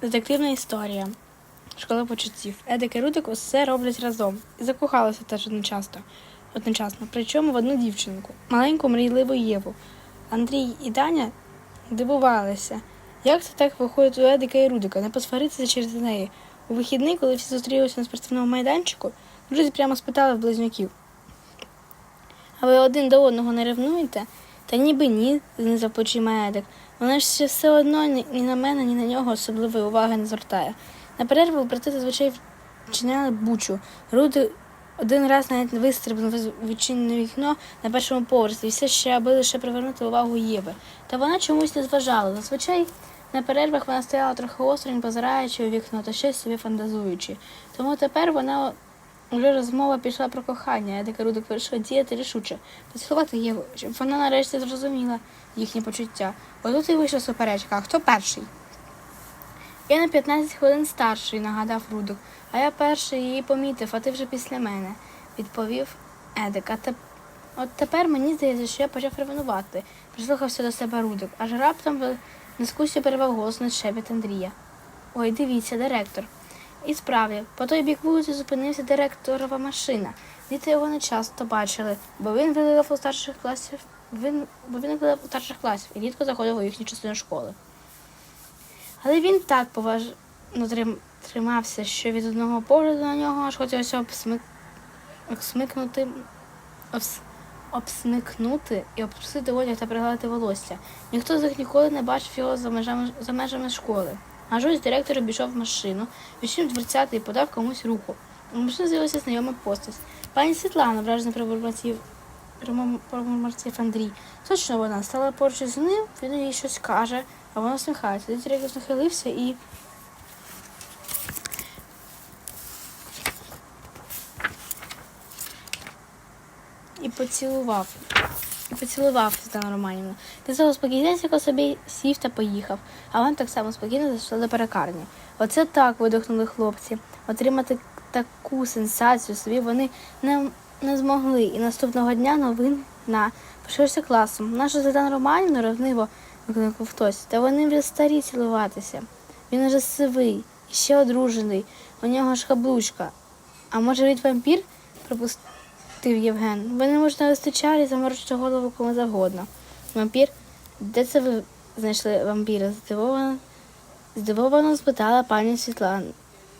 Детективна історія. Школа почуттів. Едик і Рудик усе роблять разом. І закохалися теж одночасно. одночасно. Причому в одну дівчинку, маленьку мрійливу Єву. Андрій і Даня дивувалися. Як це так виходить у Едика і Рудика, не посваритися через неї? У вихідний, коли всі зустрілися на спортивному майданчику, друзі прямо спитали в близнюків. А ви один до одного не ревнуєте? Та ніби ні, знизав плечима Едик. Вона ж все одно ні на мене, ні на нього особливої уваги не звертає. На перерву брати зазвичай вчиняли бучу. Руди один раз навіть вистрибнув з відчинене вікно на першому поверсі, і все ще аби лише привернути увагу Єви. Та вона чомусь не зважала. Зазвичай на перервах вона стояла трохи осторонь, позираючи у вікно та щось собі фантазуючи. Тому тепер вона вже розмова пішла про кохання, дика Рудик вирішила діяти рішуче, поцілувати Єву, щоб вона нарешті зрозуміла їхні почуття. Отут і вийшла суперечка. А хто перший? Я на 15 хвилин старший, нагадав Рудик, а я перший її помітив, а ти вже після мене, відповів Едик. А теп... От тепер мені здається, що я почав ревнувати, прислухався до себе Рудик, аж раптом в дискусію перервав голосний шепіт Андрія. Ой, дивіться, директор. І справді, по той бік вулиці зупинився директорова машина. Діти його не часто бачили, бо він вилив у старших класів, він, бо він вилив у старших класів і рідко заходив у їхню частину школи. Але він так поважно тримався, що від одного погляду на нього аж хотілося обсмик... обсмикнути, обс... обсмикнути і обтрусити одяг та пригладити волосся. Ніхто з них ніколи не бачив його за межами, за межами школи. Аж ось директор обійшов машину, відчинив дверцята і подав комусь руку. У машині з'явилася знайома постать. Пані Світлана, вражено пробурмотів Андрій. Точно вона стала поруч із ним, він їй щось каже, а вона усміхається. Тоді директор нахилився і. І поцілував. І поцілував Світлана Романівна. Ти цього спокійнесіко собі сів та поїхав, а вона так само спокійно зайшла до перекарні. Оце так видихнули хлопці. Отримати таку сенсацію собі вони не, не змогли. І наступного дня новин на пишався класом. Наша Світлана Романівна ревниво викликав хтось. Та вони вже старі цілуватися. Він уже сивий, і ще одружений, у нього ж каблучка. А може від вампір? припустив Євген. Ви не можете і заморочити голову кому завгодно. Вампір? Де це ви знайшли вампіра? Здивовано, здивовано спитала пані Світлана.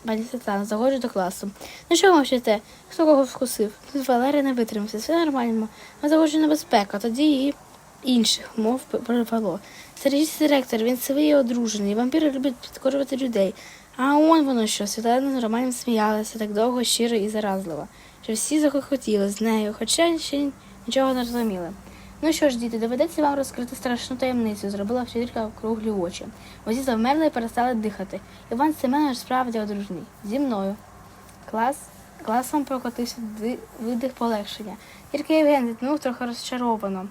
Пані Світлана, заходжу до класу. Ну що ви мовчите? Хто кого вкусив? Тут Валерія не витримався. Все нормально. Ми заходжу небезпека, тоді і інших мов прорвало. Сергій директор, він сивий і одружений. Вампіри люблять підкорювати людей. А он воно що, Світлана Романом сміялася так довго, щиро і заразливо, що всі захохотіли з нею, хоча ще нічого не розуміли. Ну що ж, діти, доведеться вам розкрити страшну таємницю, зробила вчителька круглі очі. Усі завмерли і перестали дихати. Іван Семенович справді одружний. Зі мною. Клас, класом прокотився видих полегшення. Тільки Євген зітнув трохи розчаровано.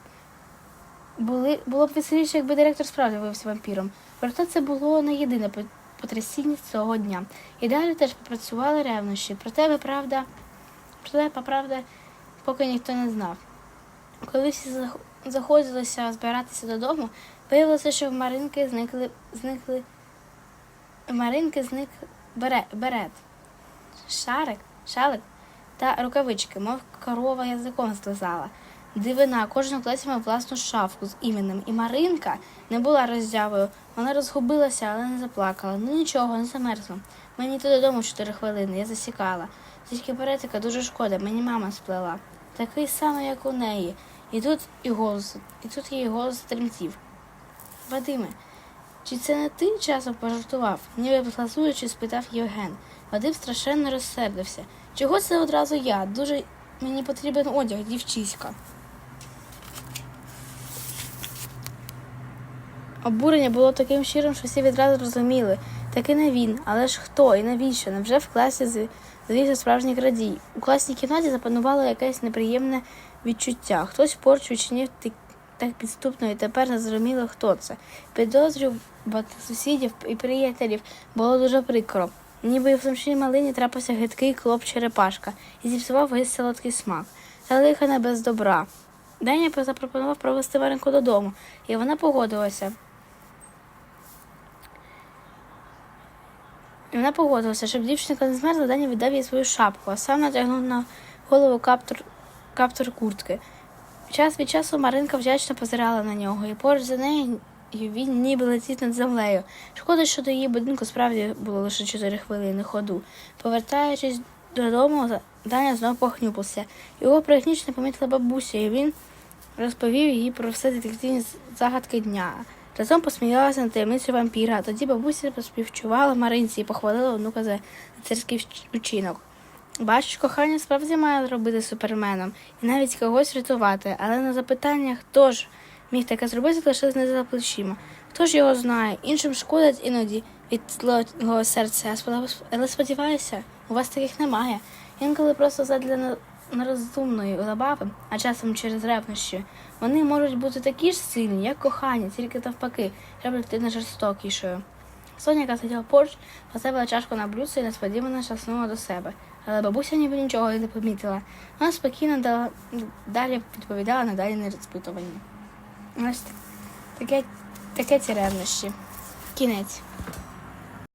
Були, було б веселіше, якби директор справді виявився вампіром. Проте це було не єдине по- потрясіння цього дня. І далі теж попрацювали ревнощі. Проте, правда, проте, правда, поки ніхто не знав. Коли всі заходилися збиратися додому, виявилося, що в Маринки зникли, зникли Маринки зник бере, берет, шарик, шалик та рукавички, мов корова язиком злизала. Дивина, кожен класі мав власну шафку з іменем, і Маринка не була роздявою. Вона розгубилася, але не заплакала. Ну нічого, не замерзла. Мені йти додому чотири хвилини, я засікала. Тільки беретика дуже шкода, мені мама сплела. Такий самий, як у неї. І тут і голос, і тут її голос тремтів. Вадиме, чи це не ти часом пожартував? Ніби плазуючи, спитав Євген. Вадим страшенно розсердився. Чого це одразу я? Дуже мені потрібен одяг, дівчиська. Обурення було таким щирим, що всі відразу розуміли. Таки не він, але ж хто і навіщо? Невже в класі звівся справжній крадій? У класній кімнаті запанувало якесь неприємне відчуття. Хтось поруч відчинив ти- так підступно і тепер не зрозуміло, хто це. Підозрювати сусідів і приятелів було дуже прикро. Ніби в сумчій малині трапився гидкий клоп черепашка і зіпсував весь солодкий смак. Та лиха не без добра. Деня запропонував провести Варенку додому, і вона погодилася. Вона погодилася, щоб дівчинка не змерзла, Даня віддав їй свою шапку, а сам натягнув на голову каптур, каптур куртки. Час від часу Маринка вдячно позирала на нього, і поруч за нею він ніби летів над землею. Шкода, що до її будинку справді було лише 4 хвилини ходу. Повертаючись додому, Даня знов похнюпився. Його пригнічно помітила бабуся, і він розповів їй про все детективні загадки дня. Разом посміялася на таємницю вампіра, тоді бабуся поспівчувала Маринці і похвалила онука за лицарський вч- учинок. Бачиш, кохання справді має робити суперменом і навіть когось рятувати, але на запитання, хто ж міг таке зробити, лише знизу за плечима. Хто ж його знає? Іншим шкодять іноді від злого серця, але сподіваюся, у вас таких немає. Інколи просто задля нерозумної забави, а часом через ревнощі, вони можуть бути такі ж сильні, як кохання, тільки навпаки, треба людина жорстокішою. Соня, яка сиділа поруч, поставила чашку на блюдце і несподівано шаснула до себе. Але бабуся ніби нічого не помітила. Вона спокійно дала, далі відповідала на далі нерозпитування. Ось таке, таке ці ревнощі. Кінець.